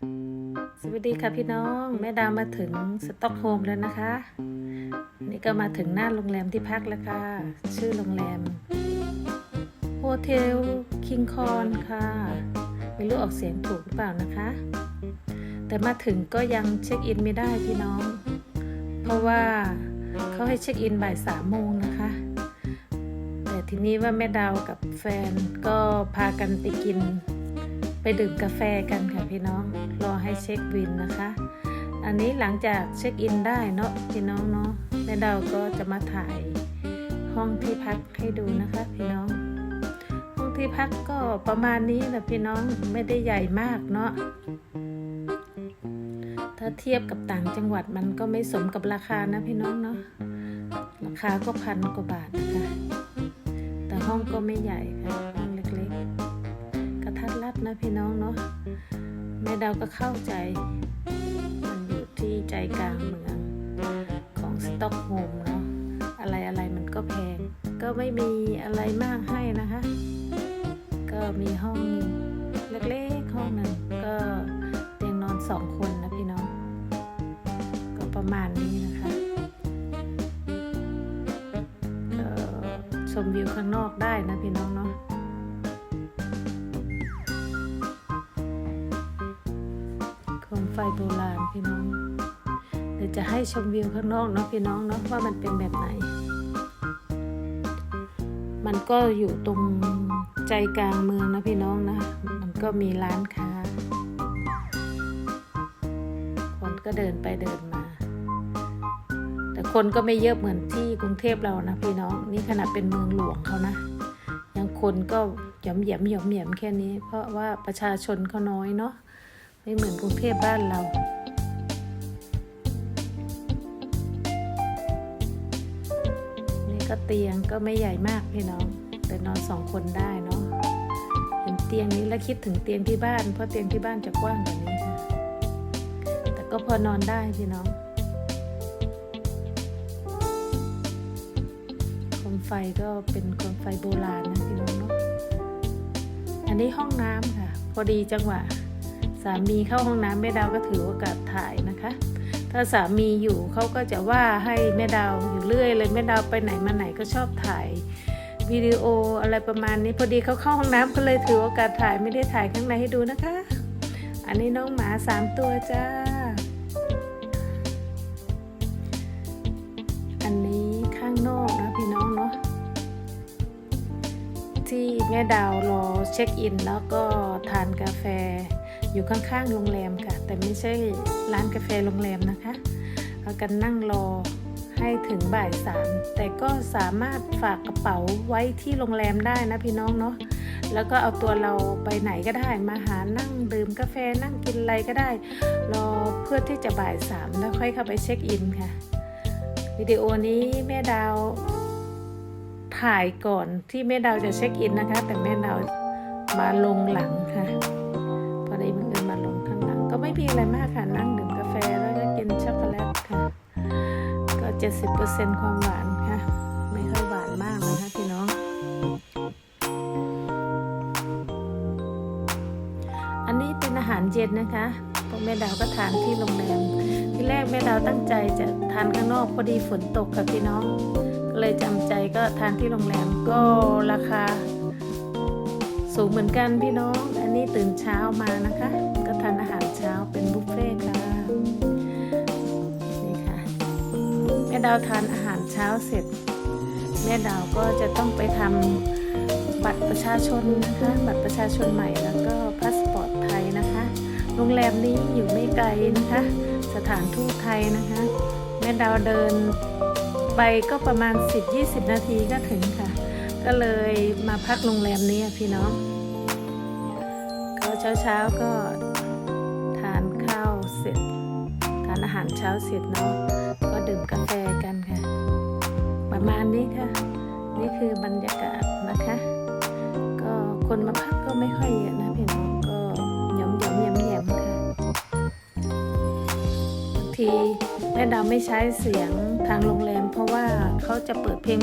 สวัสดีค่ะพี่น้องแม่ดาวมาถึงสต็อกโฮมแล้วนะคะ นี่ก็มาถึงหน้าโรงแรมที่พักแล้วค่ะ ชื่อโรงแรมโฮเทลคิงคอนค่ะ ไม่รู้ออกเสียงถูกหรือเปล่านะคะ แต่มาถึงก็ยังเช็คอินไม่ได้พี่น้อง เพราะว่าเขาให้เช็คอินบ่ายสามโมงนะคะ แต่ทีนี้ว่าแม่ดาวกับแฟนก็พากันไปกิน ดื่มกาแฟกันค่ะพี่น้อง รอให้เช็ควินนะคะ อันนี้หลังจากเช็คอินได้เนาะพี่น้องเนาะแม่ดาวก็จะมาถ่ายห้องที่พักให้ดูนะคะพี่น้อง ห้องที่พักก็ประมาณนี้แหละพี่น้องไม่ได้ใหญ่มากเนาะถ้าเทียบกับต่างจังหวัดมันก็ไม่สมกับราคานะพี่น้องเนาะราคาก็พันกว่าบาทนะคะแต่ห้องก็ไม่ใหญ่ค่ะห้องเล็กๆ ทัดรัดนะพี่น้องเนาะแม่ดาวก็เข้าใจ มันอยู่ที่ใจกลางเมืองของสต็อกโฮมเนาะอะไรอะไรมันก็แพง ก็ไม่มีอะไรมากให้นะคะ ก็มีห้องเล็กๆห้องหนึ่งก็เตียงนอนสองคนนะพี่น้อง ก็ประมาณนี้นะคะชมวิวข้างนอกได้นะพี่น้องเนาะ ไฟโบราณพี่น้อง เดี๋ยวจะให้ชมวิวข้างนอกเนาะพี่น้องเนาะว่ามันเป็นแบบไหน มันก็อยู่ตรงใจกลางเมืองนะพี่น้องนะ มันก็มีร้านค้า คนก็เดินไปเดินมา แต่คนก็ไม่เยอะเหมือนที่กรุงเทพเรานะพี่น้อง นี่ขนาดเป็นเมืองหลวงเขานะ ยังคนก็หย่อมหยี่ยมหย่อมหยี่ยมแค่นี้ เพราะว่าประชาชนเขาน้อยเนาะ ไม่เหมือนกรุงเทพบ้านเรานี่ก็เตียงก็ไม่ใหญ่มากพี่น้อง แต่นอนสองคนได้เนาะเห็นเตียงนี้แล้วคิดถึงเตียงที่บ้าน เพราะเตียงที่บ้านจะกว้างกว่านี้ค่ะแต่ก็พอนอนได้พี่น้องโคมไฟก็เป็นโคมไฟโบราณนะพี่น้องเนาะอันนี้ห้องน้ำค่ะ พอดีจังหวะ สามีเข้าห้องน้ำแม่ดาวก็ถือโอกาสถ่ายนะคะ ถ้าสามีอยู่เขาก็จะว่าให้แม่ดาวอยู่เรื่อยเลยแม่ดาวไปไหนมาไหนก็ชอบถ่ายวิดีโออะไรประมาณนี้พอดีเขาเข้าห้องน้ำก็เลยถือโอกาสถ่ายไม่ได้ถ่ายข้างในให้ดูนะคะ อันนี้น้องหมาสามตัวจ้า อันนี้ข้างนอกนะพี่น้องเนาะที่แม่ดาวรอเช็คอินแล้วก็ทานกาแฟ อยู่ข้างๆโรงแรมค่ะ แต่ไม่ใช่ร้านกาแฟโรงแรมนะคะเรากันนั่งรอให้ถึงบ่ายสามแต่ก็สามารถฝากกระเป๋าไว้ที่โรงแรมได้นะพี่น้องเนาะแล้วก็เอาตัวเราไปไหนก็ได้ มาหานั่งดื่มกาแฟนั่งกินอะไรก็ได้ รอเพื่อที่จะบ่ายสามแล้วค่อยเข้าไปเช็คอินค่ะวิดีโอนี้แม่ดาวถ่ายก่อนที่แม่ดาวจะเช็คอินนะคะ แต่แม่ดาวมาลงหลังค่ะ ไม่มีอะไรมากค่ะ นั่งดื่มกาแฟแล้วก็กินช็อกโกแลตค่ะ ก็ 70%ความหวานค่ะ ไม่ค่อยหวานมากนะคะพี่น้อง อันนี้เป็นอาหารเย็นนะคะพราะแม่ดาวก็ทานที่โรงแรม ที่แรกแม่ดาวตั้งใจจะทานข้างนอกพอดีฝนตกค่ะพี่น้อง ก็เลยจำใจก็ทานที่โรงแรมก็ราคา สูงเหมือนกันพี่น้อง อันนี้ตื่นเช้ามานะคะ ดาวทานอาหารเช้าเสร็จ แม่ดาวก็จะต้องไปทำบัตรประชาชนนะคะ บัตรประชาชนใหม่แล้วก็พาสปอร์ตไทยนะคะ โรงแรมนี้อยู่ไม่ไกลนะคะ สถานทูตไทยนะคะ แม่ดาวเดินไปก็ประมาณ 10-20 นาทีก็ถึงค่ะ ก็เลยมาพักโรงแรมนี้พี่น้องก็เช้าๆก็ทานข้าวเสร็จานอาหารเช้าเสร็จเนาะก็ดื่มกาแฟกันค่ะ ประมาณนี้ค่ะ นี่คือบรรยากาศนะคะ ก็คนมาพักก็ไม่ค่อยเยอะนะพี่น้องก็ย้อมย้อมแยมแยมๆค่ะบางทีแม่ดาวไม่ใช้เสียงทางโรงแรม เพราะว่าเขาจะเปิดเพลง